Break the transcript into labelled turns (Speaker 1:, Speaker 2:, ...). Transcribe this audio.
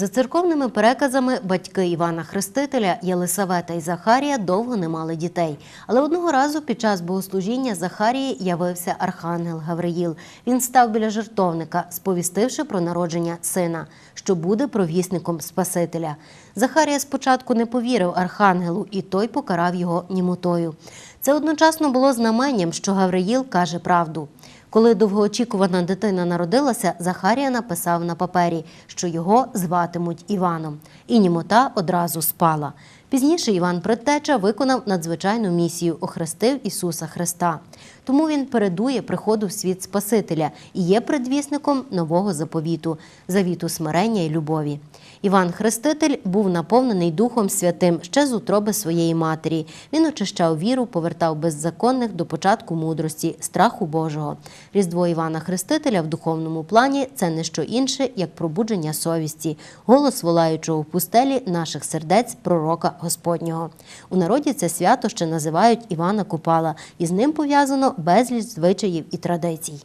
Speaker 1: За церковними переказами, батьки Івана Хрестителя Єлисавета і Захарія довго не мали дітей. Але одного разу під час богослужіння Захарії явився архангел Гавриїл. Він став біля жертовника, сповістивши про народження сина, що буде провісником Спасителя. Захарія спочатку не повірив архангелу, і той покарав його німотою. Це одночасно було знаменням, що Гавриїл каже правду. Коли довгоочікувана дитина народилася, Захарія написав на папері, що його зватимуть Іваном. І німота одразу спала. Пізніше Іван Предтеча виконав надзвичайну місію, охрестив Ісуса Христа. Тому він передує приходу в світ Спасителя і є предвісником нового заповіту, завіту смирення і любові. Іван Хреститель був наповнений Духом Святим ще з утроби своєї матері. Він очищав віру, повертав беззаконних до початку мудрості, страху Божого. Різдво Івана Хрестителя в духовному плані це не що інше, як пробудження совісті, голос волаючого в пустелі наших сердець пророка Господнього. У народі це свято ще називають Івана Купала, і з ним пов'язано безліч звичаїв і традицій.